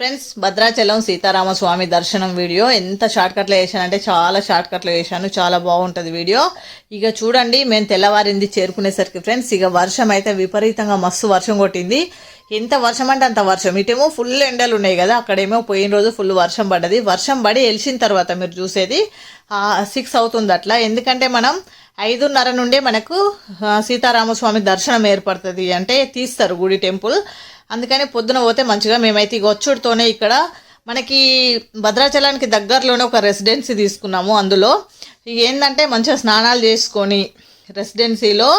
Friends Bhadrachalam Sitaramaswamy దర్శనం video. ఎంత short కట్లో వేసానంటే చాలా షార్ట్ కట్లో వేసాను చాలా బాగుంటుంది వీడియో. ఇక చూడండి మేము తెల్లవారింది చేరుకునేసరికి ఫ్రెండ్స్ ఇక వర్షం అయితే విపరీతంగా మస్తు వర్షం కొట్టింది. ఎంత వర్షం అంటే అంత వర్షం. ఇటేమో ఫుల్ ఎండలు ఉన్నాయి కదా అక్కడేమో పోయిన రోజు ఫుల్ వర్షం పడ్డది. వర్షం పడి వెలిసిన తర్వాత మీరు చూసేది సిక్స్ అవుతుంది అట్లా ఎందుకంటే మనం ఐదున్నర నుండే మనకు సీతారామస్వామి దర్శనం ఏర్పడుతుంది అంటే తీస్తారు గుడి టెంపుల్. అందుకని పొద్దున పోతే మంచిగా మేమైతే ఇక వచ్చుడితోనే ఇక్కడ మనకి భద్రాచలానికి దగ్గరలోనే ఒక రెసిడెన్సీ తీసుకున్నాము అందులో. ఇక ఏంటంటే మంచిగా స్నానాలు చేసుకొని రెసిడెన్సీలో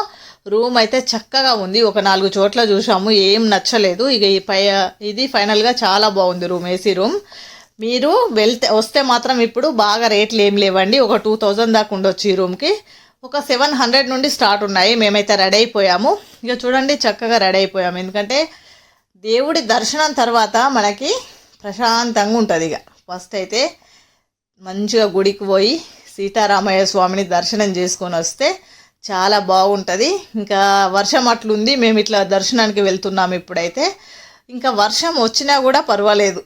రూమ్ అయితే చక్కగా ఉంది. ఒక నాలుగు చోట్ల చూసాము ఏం నచ్చలేదు. ఇక ఈ పై ఇది ఫైనల్గా చాలా బాగుంది రూమ్ ఏసీ రూమ్. మీరు వెళ్తే వస్తే మాత్రం ఇప్పుడు బాగా రేట్లు ఏం లేవండి. ఒక టూ థౌజండ్ దాకా ఉండొచ్చు ఈ రూమ్కి. ఒక సెవెన్ హండ్రెడ్ నుండి స్టార్ట్ ఉన్నాయి. మేమైతే రెడీ అయిపోయాము. ఇక చూడండి చక్కగా రెడీ అయిపోయాము. ఎందుకంటే దేవుడి దర్శనం తర్వాత మనకి ప్రశాంతంగా ఉంటుంది ఇక. ఫస్ట్ అయితే మంచిగా గుడికి పోయి సీతారామయ్య స్వామిని దర్శనం చేసుకొని వస్తే చాలా బాగుంటుంది. ఇంకా వర్షం అట్లుంది మేము ఇట్లా దర్శనానికి వెళ్తున్నాము ఇప్పుడైతే. ఇంకా వర్షం వచ్చినా కూడా పర్వాలేదు.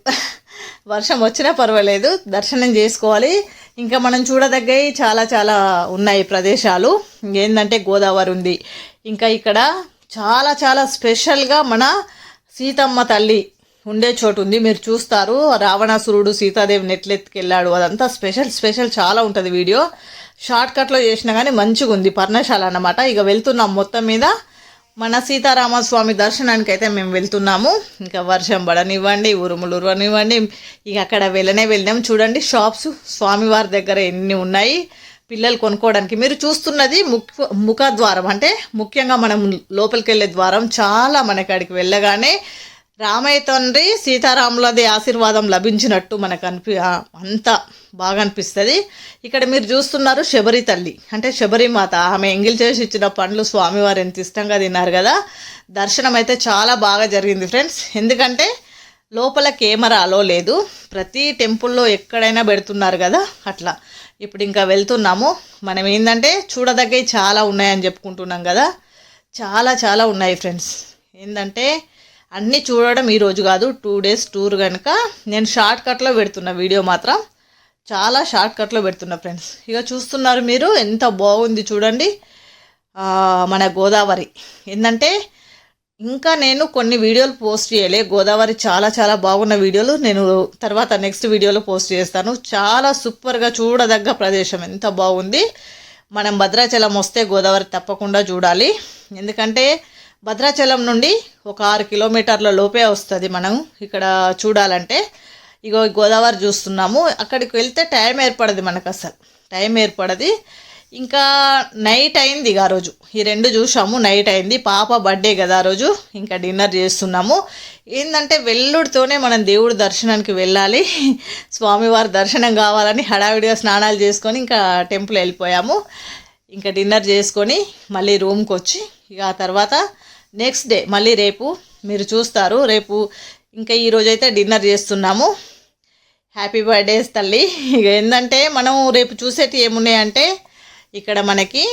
వర్షం వచ్చినా పర్వాలేదు దర్శనం చేసుకోవాలి. ఇంకా మనం చూడదగ్గవి చాలా చాలా ఉన్నాయి ప్రదేశాలు. ఏంటంటే గోదావరి ఉంది. ఇంకా ఇక్కడ చాలా చాలా స్పెషల్గా మన సీతమ్మ తల్లి ఉండే చోటు ఉంది. మీరు చూస్తారు రావణాసురుడు సీతాదేవి ఎట్లెత్తుకెళ్ళాడు అదంతా స్పెషల్ స్పెషల్ చాలా ఉంటుంది వీడియో. షార్ట్ కట్లో చేసినా కానీ మంచిగా ఉంది పర్ణశాల అన్నమాట. ఇక వెళ్తున్నాం మొత్తం మీద. మన సీతారామస్వామి దర్శనానికి అయితే మేము వెళ్తున్నాము. ఇంకా వర్షం పడనివ్వండి ఉరుములు ఉరవనివ్వండి. ఇక అక్కడ వెళ్ళనే వెళ్ళాము చూడండి షాప్స్ స్వామివారి దగ్గర ఎన్ని ఉన్నాయి. పిల్లలు కొనుక్కోవడానికి మీరు చూస్తున్నది ముఖ ముఖద్వారం. అంటే ముఖ్యంగా మనం లోపలికి వెళ్ళే ద్వారం చాలా మనకి అక్కడికి వెళ్ళగానే రామయ్య తండ్రి సీతారాములది ఆశీర్వాదం లభించినట్టు మనకు అనిపి అంత బాగా అనిపిస్తుంది ఇక్కడ మీరు చూస్తున్నారు శబరి తల్లి. అంటే శబరి మాత. ఆమె ఎంగిల్ చేసి ఇచ్చిన పండ్లు స్వామివారు ఎంత ఇష్టంగా తిన్నారు కదా. దర్శనం అయితే చాలా బాగా జరిగింది ఫ్రెండ్స్. ఎందుకంటే లోపల కెమెరా అలో లేదు. ప్రతి టెంపుల్లో ఎక్కడైనా పెడుతున్నారు కదా. అట్లా. ఇప్పుడు ఇంకా వెళ్తున్నాము. మనం ఏంటంటే చూడదగ్గవి చాలా ఉన్నాయని చెప్పుకుంటున్నాం కదా. చాలా చాలా ఉన్నాయి ఫ్రెండ్స్. ఏంటంటే అన్నీ చూడడం ఈ రోజు కాదు టూ డేస్ టూర్ కనుక నేను షార్ట్ కట్లో పెడుతున్న వీడియో మాత్రం. చాలా షార్ట్ కట్లో పెడుతున్నా ఫ్రెండ్స్ ఇక చూస్తున్నారు మీరు ఎంత బాగుంది చూడండి. మన గోదావరి. ఏంటంటే ఇంకా నేను కొన్ని వీడియోలు పోస్ట్ చేయలే. గోదావరి చాలా చాలా బాగున్న వీడియోలు నేను తర్వాత నెక్స్ట్ వీడియోలో పోస్ట్ చేస్తాను. చాలా సూపర్గా చూడదగ్గ ప్రదేశం. ఎంత బాగుంది. మనం భద్రాచలం వస్తే గోదావరి తప్పకుండా చూడాలి. ఎందుకంటే భద్రాచలం నుండి ఒక ఆరు కిలోమీటర్ల లోపే వస్తుంది మనం. ఇక్కడ చూడాలంటే ఇగో గోదావరి చూస్తున్నాము. అక్కడికి వెళ్తే టైం ఏర్పడదు మనకు అసలు టైం ఏర్పడది. ఇంకా నైట్ అయింది ఇక ఆ రోజు. ఈ రెండు చూసాము నైట్ అయింది. పాప బర్త్డే కదా ఆ రోజు. ఇంకా డిన్నర్ చేస్తున్నాము. ఏంటంటే వెల్లుడితోనే మనం దేవుడి దర్శనానికి వెళ్ళాలి. స్వామివారి దర్శనం కావాలని హడావిడిగా స్నానాలు చేసుకొని ఇంకా టెంపుల్ వెళ్ళిపోయాము. ఇంకా డిన్నర్ చేసుకొని మళ్ళీ రూమ్కి వచ్చి ఇక ఆ తర్వాత నెక్స్ట్ డే మళ్ళీ రేపు మీరు చూస్తారు. రేపు ఇంకా ఈరోజు అయితే డిన్నర్ చేస్తున్నాము. హ్యాపీ బర్త్డేస్ తల్లి. ఇక ఏంటంటే మనం రేపు చూసేటి ఏమున్నాయంటే ఇక్కడ మనకి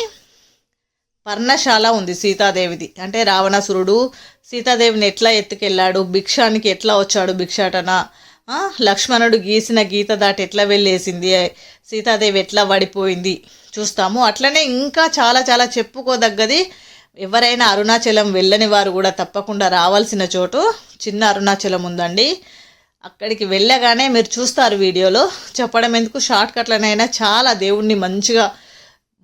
పర్ణశాల ఉంది సీతాదేవిది. అంటే రావణాసురుడు సీతాదేవిని ఎట్లా ఎత్తుకెళ్ళాడు భిక్షానికి ఎట్లా వచ్చాడు భిక్షాటన? లక్ష్మణుడు గీసిన గీత దాటి ఎట్లా వెళ్ళేసింది? సీతాదేవి ఎట్లా పడిపోయింది చూస్తాము. అట్లనే ఇంకా చాలా చాలా చెప్పుకోదగ్గది ఎవరైనా అరుణాచలం వెళ్ళని వారు కూడా తప్పకుండా రావాల్సిన చోటు చిన్న అరుణాచలం ఉందండి. అక్కడికి వెళ్ళగానే మీరు చూస్తారు వీడియోలో. చెప్పడం ఎందుకు? షార్ట్ కట్లనైనా చాలా దేవుణ్ణి మంచిగా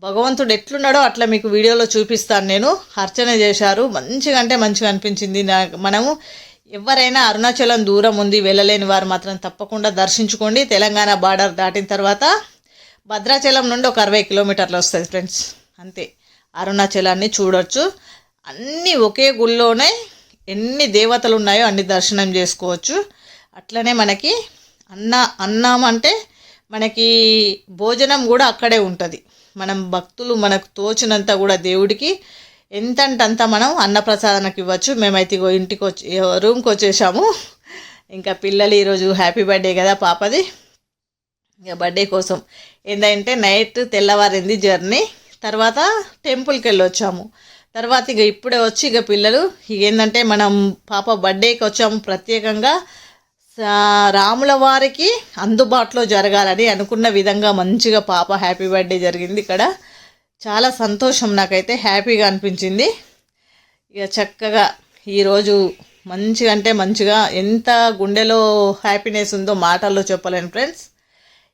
భగవంతుడు ఎట్లున్నాడో అట్లా మీకు వీడియోలో చూపిస్తాను నేను. అర్చన చేశారు. మంచిగా అంటే మంచిగా అనిపించింది నాకు మనము. ఎవరైనా అరుణాచలం దూరం ఉంది వెళ్ళలేని వారు మాత్రం తప్పకుండా దర్శించుకోండి. తెలంగాణ బార్డర్ దాటిన తర్వాత భద్రాచలం నుండి ఒక అరవై కిలోమీటర్లు వస్తుంది ఫ్రెండ్స్. అంతే. అరుణాచలాన్ని చూడొచ్చు. అన్నీ ఒకే గుళ్ళోనే ఎన్ని దేవతలు ఉన్నాయో అన్ని దర్శనం చేసుకోవచ్చు. అట్లనే మనకి అన్న అన్నం అంటే మనకి భోజనం కూడా అక్కడే ఉంటుంది. మనం భక్తులు మనకు తోచినంత కూడా దేవుడికి ఎంతంటే అంత మనం అన్నప్రసాదానికి ఇవ్వచ్చు. మేమైతే ఇంటికి వచ్చి రూమ్కి వచ్చేసాము. ఇంకా పిల్లలు ఈరోజు హ్యాపీ బర్త్డే కదా పాపది. ఇంకా బర్త్డే కోసం ఏంటంటే నైట్ తెల్లవారింది జర్నీ. తర్వాత టెంపుల్కి వెళ్ళొచ్చాము. తర్వాత ఇక ఇప్పుడే వచ్చి ఇక పిల్లలు ఇక ఏంటంటే మనం పాప బర్త్డేకి వచ్చాము ప్రత్యేకంగా. రాముల వారికి అందుబాటులో జరగాలని అనుకున్న విధంగా మంచిగా పాప హ్యాపీ బర్త్డే జరిగింది ఇక్కడ. చాలా సంతోషం నాకైతే హ్యాపీగా అనిపించింది. ఇక చక్కగా ఈరోజు మంచిగా అంటే మంచిగా ఎంత గుండెలో హ్యాపీనెస్ ఉందో మాటల్లో చెప్పలేను ఫ్రెండ్స్.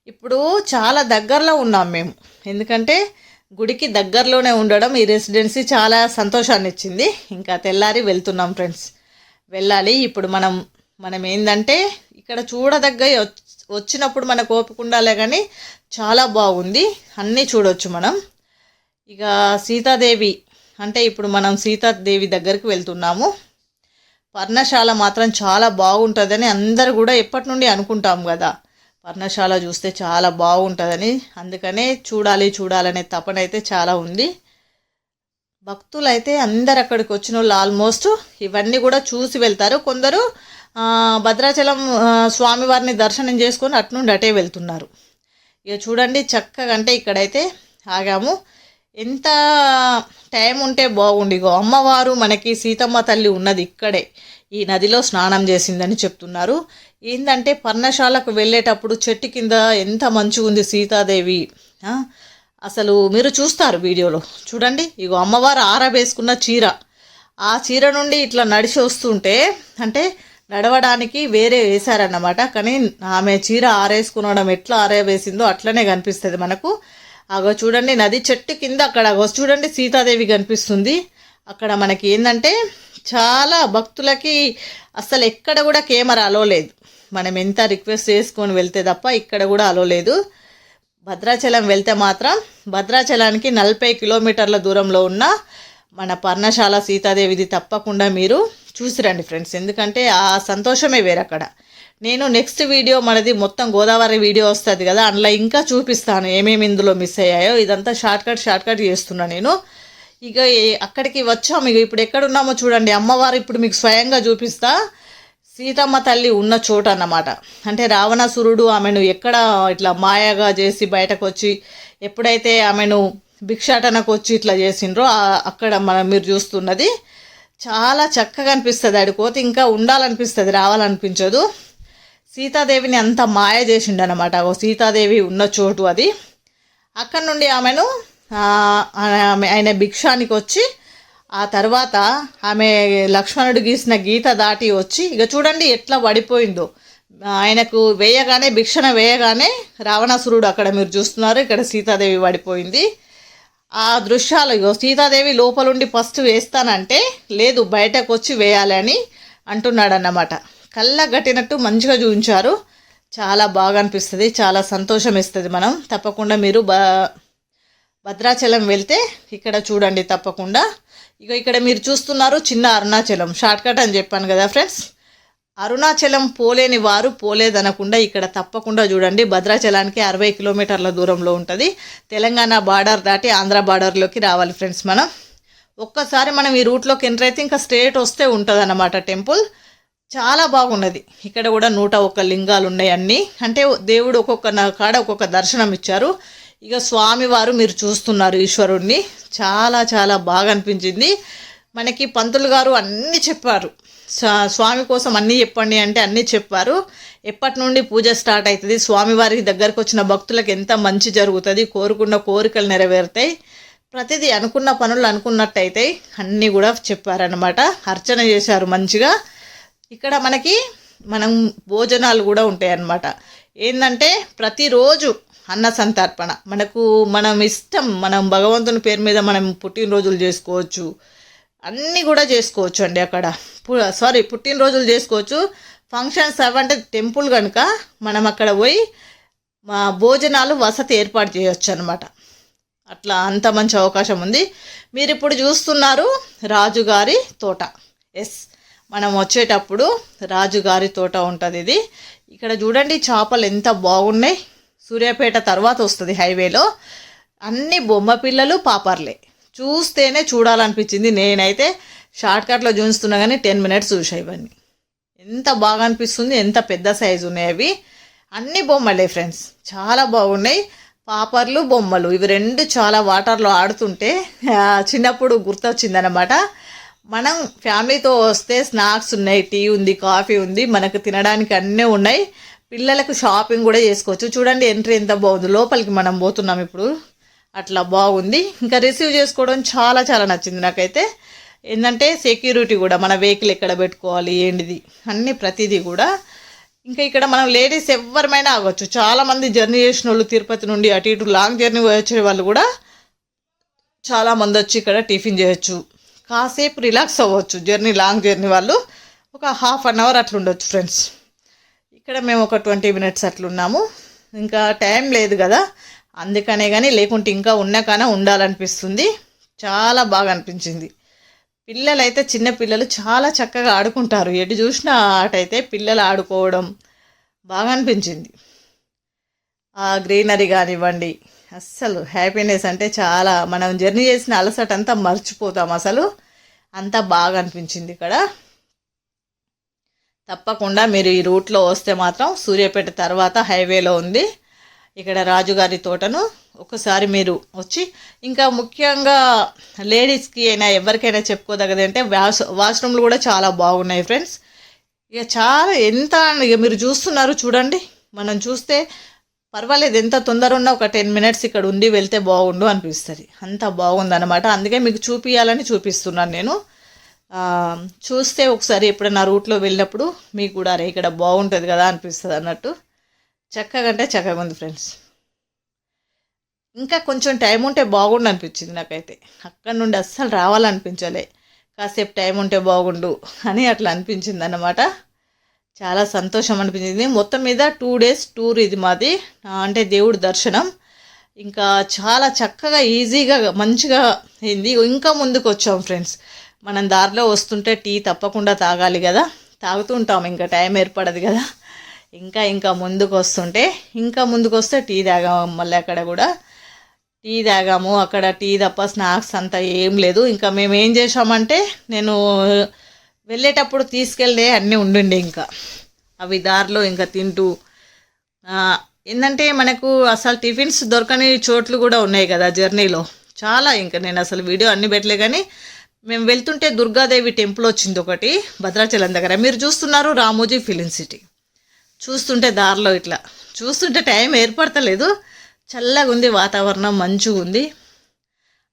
ఇప్పుడు చాలా దగ్గరలో ఉన్నాం మేము. ఎందుకంటే గుడికి దగ్గరలోనే ఉండడం ఈ రెసిడెన్సీ చాలా సంతోషాన్ని ఇచ్చింది ఇంకా తెల్లారి వెళ్తున్నాం ఫ్రెండ్స్. వెళ్ళాలి. ఇప్పుడు మనం మనం ఏంటంటే ఇక్కడ చూడదగ్గ వచ్చినప్పుడు మనకు ఓపిక ఉండాలే కానీ చాలా బాగుంది. అన్నీ చూడొచ్చు మనం. ఇక సీతాదేవి అంటే ఇప్పుడు మనం సీతాదేవి దగ్గరికి వెళ్తున్నాము. పర్ణశాల మాత్రం చాలా బాగుంటుందని అందరు కూడా ఎప్పటి నుండి అనుకుంటాం కదా. పర్ణశాల చూస్తే చాలా బాగుంటుందని. అందుకనే చూడాలి చూడాలనే తపన అయితే చాలా ఉంది. భక్తులు అయితే అందరు అక్కడికి వచ్చిన వాళ్ళు ఆల్మోస్ట్ ఇవన్నీ కూడా చూసి వెళ్తారు. కొందరు భద్రాచలం స్వామివారిని దర్శనం చేసుకొని అటు నుండి అటే వెళ్తున్నారు. ఇక చూడండి చక్కగా అంటే ఇక్కడైతే ఆగాము. ఎంత టైం ఉంటే బాగుండి. ఇగో అమ్మవారు మనకి సీతమ్మ తల్లి ఉన్నది ఇక్కడే. ఈ నదిలో స్నానం చేసిందని చెప్తున్నారు. ఏంటంటే పర్ణశాలకు వెళ్ళేటప్పుడు చెట్టు కింద ఎంత మంచిగా ఉంది సీతాదేవి. అసలు మీరు చూస్తారు వీడియోలో. చూడండి ఇగో అమ్మవారు ఆరబేసుకున్న చీర. ఆ చీర నుండి ఇట్లా నడిచి వస్తుంటే అంటే నడవడానికి వేరే వేశారన్నమాట. కానీ ఆమె చీర ఆరేసుకునడం ఎట్లా ఆరేవేసిందో అట్లనే కనిపిస్తుంది మనకు. అగో చూడండి నది చెట్టు కింద అక్కడ చూడండి సీతాదేవి కనిపిస్తుంది. అక్కడ మనకి ఏంటంటే చాలా భక్తులకి అసలు ఎక్కడ కూడా కెమెరా అలో లేదు. మనం ఎంత రిక్వెస్ట్ చేసుకొని వెళ్తే తప్ప ఇక్కడ కూడా అలో లేదు. భద్రాచలం వెళ్తే మాత్రం భద్రాచలానికి నలభై కిలోమీటర్ల దూరంలో ఉన్న మన పర్ణశాల సీతాదేవిది తప్పకుండా మీరు చూసిరండి ఫ్రెండ్స్. ఎందుకంటే ఆ సంతోషమే వేరక్కడ. నేను నెక్స్ట్ వీడియో మనది మొత్తం గోదావరి వీడియో వస్తుంది కదా అందులో ఇంకా చూపిస్తాను ఏమేమి ఇందులో మిస్ అయ్యాయో. ఇదంతా షార్ట్కట్ షార్ట్కట్ చేస్తున్నా నేను. ఇక అక్కడికి వచ్చాము ఇక ఇప్పుడు ఎక్కడున్నామో చూడండి. అమ్మవారు ఇప్పుడు మీకు స్వయంగా చూపిస్తా. సీతమ్మ తల్లి ఉన్న చోట అన్నమాట. అంటే రావణాసురుడు ఆమెను ఎక్కడ ఇట్లా మాయగా చేసి బయటకు వచ్చి ఎప్పుడైతే ఆమెను భిక్షాటనకు వచ్చి ఇట్లా చేసిండ్రో అక్కడ మనం మీరు చూస్తున్నది చాలా చక్కగా అనిపిస్తుంది ఆడికి ఇంకా ఉండాలనిపిస్తుంది రావాలనిపించదు. సీతాదేవిని అంత మాయ చేసిండనమాట ఓ సీతాదేవి ఉన్న చోటు అది. అక్కడ నుండి ఆమెను ఆమె ఆయన భిక్షానికి వచ్చి ఆ తర్వాత ఆమె లక్ష్మణుడు గీసిన గీత దాటి వచ్చి ఇక చూడండి ఎట్లా పడిపోయిందో. ఆయనకు వేయగానే భిక్షణ వేయగానే రావణాసురుడు అక్కడ మీరు చూస్తున్నారు ఇక్కడ సీతాదేవి పడిపోయింది. ఆ దృశ్యాలు ఇగో సీతాదేవి లోపలుండి ఫస్ట్ వేస్తానంటే లేదు బయటకు వచ్చి వేయాలి అని కళ్ళ కట్టినట్టు మంచిగా చూపించారు చాలా బాగా అనిపిస్తుంది చాలా సంతోషం ఇస్తుంది మనం. తప్పకుండా మీరు బ భద్రాచలం వెళ్తే ఇక్కడ చూడండి తప్పకుండా. ఇక ఇక్కడ మీరు చూస్తున్నారు చిన్న అరుణాచలం. షార్ట్కట్ అని చెప్పాను కదా ఫ్రెండ్స్ అరుణాచలం పోలేని వారు పోలేదనకుండా ఇక్కడ తప్పకుండా చూడండి. భద్రాచలానికి అరవై కిలోమీటర్ల దూరంలో ఉంటుంది. తెలంగాణ బార్డర్ దాటి ఆంధ్ర బార్డర్లోకి రావాలి ఫ్రెండ్స్ మనం. ఒక్కసారి మనం ఈ రూట్లోకి ఎంటర్ అయితే ఇంకా స్ట్రేట్ వస్తే ఉంటుంది అన్నమాట టెంపుల్ చాలా బాగున్నది. ఇక్కడ కూడా నూట ఒక్క లింగాలు ఉన్నాయి అన్నీ. అంటే దేవుడు ఒక్కొక్క కాడ ఒక్కొక్క దర్శనం ఇచ్చారు. ఇక స్వామివారు మీరు చూస్తున్నారు ఈశ్వరుణ్ణి. చాలా చాలా బాగా అనిపించింది. మనకి పంతులు గారు అన్నీ చెప్పారు. స్వామి కోసం అన్నీ చెప్పండి అంటే అన్నీ చెప్పారు. ఎప్పటి నుండి పూజ స్టార్ట్ అవుతుంది? స్వామివారి దగ్గరకు వచ్చిన భక్తులకు ఎంత మంచి జరుగుతుంది? కోరుకున్న కోరికలు నెరవేరుతాయి. ప్రతిదీ అనుకున్న పనులు అనుకున్నట్టయితే అన్నీ కూడా చెప్పారనమాట అర్చన చేశారు మంచిగా. ఇక్కడ మనకి మనం భోజనాలు కూడా ఉంటాయి అన్నమాట ఏంటంటే ప్రతిరోజు అన్న సంతర్పణ మనకు మనం ఇష్టం మనం భగవంతుని పేరు మీద మనం పుట్టినరోజులు చేసుకోవచ్చు. అన్నీ కూడా చేసుకోవచ్చు అండి అక్కడ. సారీ పుట్టినరోజులు చేసుకోవచ్చు. ఫంక్షన్స్ అవంటే టెంపుల్ కనుక మనం అక్కడ పోయి మా భోజనాలు వసతి ఏర్పాటు చేయొచ్చు అనమాట అట్లా అంత మంచి అవకాశం ఉంది. మీరు ఇప్పుడు చూస్తున్నారు రాజుగారి తోట. ఎస్ మనం వచ్చేటప్పుడు రాజుగారి తోట ఉంటుంది ఇది. ఇక్కడ చూడండి చేపలు ఎంత బాగున్నాయి. సూర్యాపేట తర్వాత వస్తుంది హైవేలో. అన్ని బొమ్మ పిల్లలు పాపర్లే. చూస్తేనే చూడాలనిపించింది. నేనైతే షార్ట్కట్లో చూస్తున్నా కానీ టెన్ మినిట్స్ చూసా ఇవన్నీ. ఎంత బాగా అనిపిస్తుంది ఎంత పెద్ద సైజు ఉన్నాయి అవి. అన్ని బొమ్మలే ఫ్రెండ్స్. చాలా బాగున్నాయి. పాపర్లు బొమ్మలు. ఇవి రెండు చాలా వాటర్లో ఆడుతుంటే చిన్నప్పుడు గుర్తొచ్చిందనమాట మనం ఫ్యామిలీతో వస్తే స్నాక్స్ ఉన్నాయి టీ ఉంది కాఫీ ఉంది మనకు తినడానికి అన్నీ ఉన్నాయి. పిల్లలకు షాపింగ్ కూడా చేసుకోవచ్చు. చూడండి ఎంట్రీ ఎంత బాగుంది. లోపలికి మనం పోతున్నాం ఇప్పుడు. అట్లా బాగుంది. ఇంకా రిసీవ్ చేసుకోవడం చాలా చాలా నచ్చింది నాకైతే. ఏంటంటే సెక్యూరిటీ కూడా మన వెహికల్ ఎక్కడ పెట్టుకోవాలి ఏంటిది అన్ని ప్రతిదీ కూడా. ఇంకా ఇక్కడ మనం లేడీస్ ఎవరిమైనా ఆగొచ్చు చాలామంది జర్నీ చేసిన వాళ్ళు తిరుపతి నుండి అటు ఇటు లాంగ్ జర్నీ వచ్చే వాళ్ళు కూడా చాలామంది వచ్చి ఇక్కడ టిఫిన్ చేయొచ్చు. కాసేపు రిలాక్స్ అవ్వచ్చు. జర్నీ లాంగ్ జర్నీ వాళ్ళు ఒక హాఫ్ అన్ అవర్ అట్లా ఉండొచ్చు ఫ్రెండ్స్ ఇక్కడ మేము ఒక ట్వంటీ మినిట్స్ అట్లున్నాము. ఇంకా టైం లేదు కదా. అందుకనే కానీ లేకుంటే ఇంకా ఉన్నా కానీ ఉండాలనిపిస్తుంది. చాలా బాగా అనిపించింది. పిల్లలైతే చిన్న పిల్లలు చాలా చక్కగా ఆడుకుంటారు. ఎటు చూసిన ఆట అయితే పిల్లలు ఆడుకోవడం బాగా అనిపించింది. ఆ గ్రీనరీ కానివ్వండి అస్సలు హ్యాపీనెస్ అంటే చాలా మనం జర్నీ చేసిన అలసట అంతా మర్చిపోతాం అసలు. అంతా బాగా అనిపించింది ఇక్కడ. తప్పకుండా మీరు ఈ రూట్లో వస్తే మాత్రం సూర్యాపేట తర్వాత హైవేలో ఉంది. ఇక్కడ రాజుగారి తోటను ఒకసారి మీరు వచ్చి ఇంకా ముఖ్యంగా లేడీస్కి అయినా ఎవరికైనా చెప్పుకోదగ్గది అంటే వాష్ వాష్రూమ్లు కూడా చాలా బాగున్నాయి ఫ్రెండ్స్ ఇక చాలా ఎంత ఇక మీరు చూస్తున్నారు చూడండి. మనం చూస్తే పర్వాలేదు ఎంత తొందర ఉన్నా ఒక టెన్ మినిట్స్ ఇక్కడ ఉండి వెళ్తే బాగుండు అనిపిస్తుంది. అంత బాగుందన్నమాట. అందుకే మీకు చూపించాలని చూపిస్తున్నాను నేను. చూస్తే ఒకసారి ఎప్పుడైనా రూట్లో వెళ్ళినప్పుడు మీకు కూడా అరే ఇక్కడ బాగుంటుంది కదా అనిపిస్తుంది అన్నట్టు. చక్కగా అంటే చక్కగా ఉంది ఫ్రెండ్స్ ఇంకా కొంచెం టైం ఉంటే బాగుండు అనిపించింది నాకైతే. అక్కడ నుండి అస్సలు రావాలనిపించలే. కాసేపు టైం ఉంటే బాగుండు అని అట్లా అనిపించింది అన్నమాట. చాలా సంతోషం అనిపించింది. మొత్తం మీద టూ డేస్ టూర్ ఇది మాది. అంటే దేవుడి దర్శనం. ఇంకా చాలా చక్కగా ఈజీగా మంచిగా అయింది. ఇంకా ముందుకు వచ్చాం ఫ్రెండ్స్ మనం దారిలో వస్తుంటే టీ తప్పకుండా తాగాలి కదా. తాగుతూ ఉంటాం ఇంకా టైం ఏర్పడదు కదా. ఇంకా ఇంకా ముందుకు వస్తుంటే ఇంకా ముందుకు వస్తే టీ తాగాము మళ్ళీ అక్కడ కూడా. టీ తాగాము అక్కడ టీ తప్ప స్నాక్స్ అంతా ఏం లేదు. ఇంకా మేము ఏం చేసామంటే నేను వెళ్ళేటప్పుడు తీసుకెళ్ళే అన్నీ ఉండుండే ఇంకా. అవి దారిలో ఇంకా తింటూ ఏంటంటే మనకు అసలు టిఫిన్స్ దొరకని చోట్లు కూడా ఉన్నాయి కదా జర్నీలో. చాలా ఇంకా నేను అసలు వీడియో అన్ని పెట్టలే కానీ మేము వెళ్తుంటే దుర్గాదేవి టెంపుల్ వచ్చింది ఒకటి భద్రాచలం దగ్గర. మీరు చూస్తున్నారు రామోజీ ఫిలిం సిటీ. చూస్తుంటే దారిలో ఇట్లా. చూస్తుంటే టైం ఏర్పడతలేదు. చల్లగా ఉంది వాతావరణం మంచిగా ఉంది.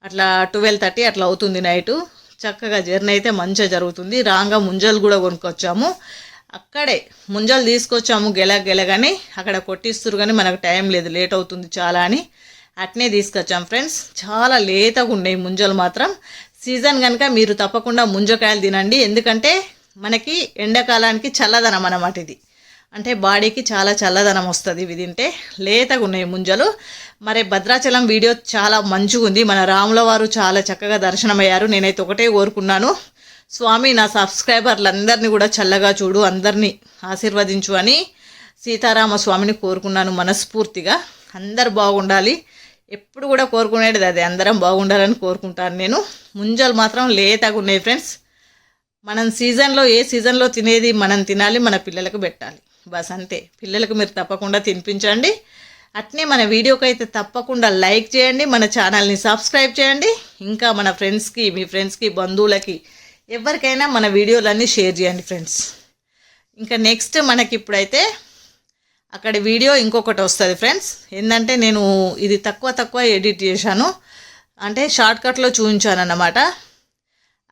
అట్లా ట్వెల్వ్ థర్టీ అట్లా అవుతుంది నైటు. చక్కగా జర్నీ అయితే మంచిగా జరుగుతుంది. రాంగా ముంజలు కూడా కొనుక్కొచ్చాము. అక్కడే ముంజలు తీసుకొచ్చాము గెల గెలగాని. అక్కడ కొట్టిస్తురు కానీ మనకు టైం లేదు లేట్ అవుతుంది చాలా అని. అట్నే తీసుకొచ్చాం ఫ్రెండ్స్. చాలా లేతగా ఉన్నాయి ముంజలు మాత్రం. సీజన్ కనుక మీరు తప్పకుండా ముంజకాయలు తినండి. ఎందుకంటే మనకి ఎండాకాలానికి చల్లదనం అన్నమాట ఇది. అంటే బాడీకి చాలా చల్లదనం వస్తుంది. ఇవి తింటే లేతగా ఉన్నాయి ముంజలు. మరి భద్రాచలం వీడియో చాలా మంచిగా ఉంది. మన రాముల వారు చాలా చక్కగా దర్శనమయ్యారు. నేనైతే ఒకటే కోరుకున్నాను. స్వామి నా సబ్స్క్రైబర్లందరినీ కూడా చల్లగా చూడు. అందరినీ ఆశీర్వదించు అని సీతారామ స్వామిని కోరుకున్నాను మనస్ఫూర్తిగా. అందరు బాగుండాలి. ఎప్పుడు కూడా కోరుకునేది అది అందరం బాగుండాలని కోరుకుంటాను నేను. ముంజలు మాత్రం లేతగా ఉన్నాయి ఫ్రెండ్స్ మనం సీజన్లో ఏ సీజన్లో తినేది మనం తినాలి మన పిల్లలకు పెట్టాలి. బస్ అంతే. పిల్లలకు మీరు తప్పకుండా తినిపించండి. అట్నే మన వీడియోకి అయితే తప్పకుండా లైక్ చేయండి మన ఛానల్ని సబ్స్క్రైబ్ చేయండి. ఇంకా మన ఫ్రెండ్స్కి మీ ఫ్రెండ్స్కి బంధువులకి ఎవరికైనా మన వీడియోలన్నీ షేర్ చేయండి ఫ్రెండ్స్ ఇంకా నెక్స్ట్ మనకి ఇప్పుడైతే అక్కడ వీడియో ఇంకొకటి వస్తుంది ఫ్రెండ్స్. ఏంటంటే నేను ఇది తక్కువ తక్కువ ఎడిట్ చేశాను. అంటే షార్ట్కట్లో చూపించాను అన్నమాట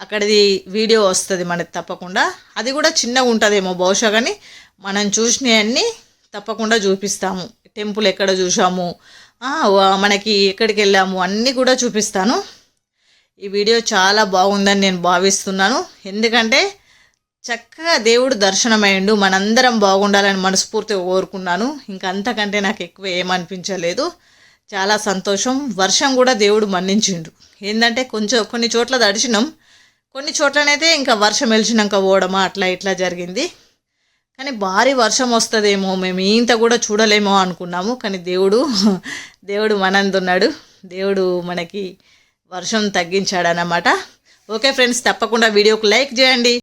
అక్కడిది వీడియో వస్తుంది మనకి తప్పకుండా. అది కూడా చిన్నగా ఉంటుందేమో బహుశా కానీ మనం చూసినవన్నీ తప్పకుండా చూపిస్తాము. టెంపుల్ ఎక్కడ చూసాము మనకి ఎక్కడికి వెళ్ళాము అన్నీ కూడా చూపిస్తాను. ఈ వీడియో చాలా బాగుందని నేను భావిస్తున్నాను. ఎందుకంటే చక్కగా దేవుడు దర్శనమైండు మనందరం బాగుండాలని మనస్ఫూర్తిగా కోరుకున్నాను. ఇంకా అంతకంటే నాకు ఎక్కువ ఏమనిపించలేదు. చాలా సంతోషం. వర్షం కూడా దేవుడు మన్నించిండు. ఏంటంటే కొంచెం కొన్ని చోట్ల తడిచినాం. కొన్ని చోట్లనైతే ఇంకా వర్షం వెలిచినాక పోవడమా అట్లా ఇట్లా జరిగింది. కానీ భారీ వర్షం వస్తుందేమో మేము ఇంత కూడా చూడలేమో అనుకున్నాము. కానీ దేవుడు దేవుడు మనందున్నాడు. దేవుడు మనకి వర్షం తగ్గించాడనమాట ఓకే ఫ్రెండ్స్ తప్పకుండా వీడియోకి లైక్ చేయండి.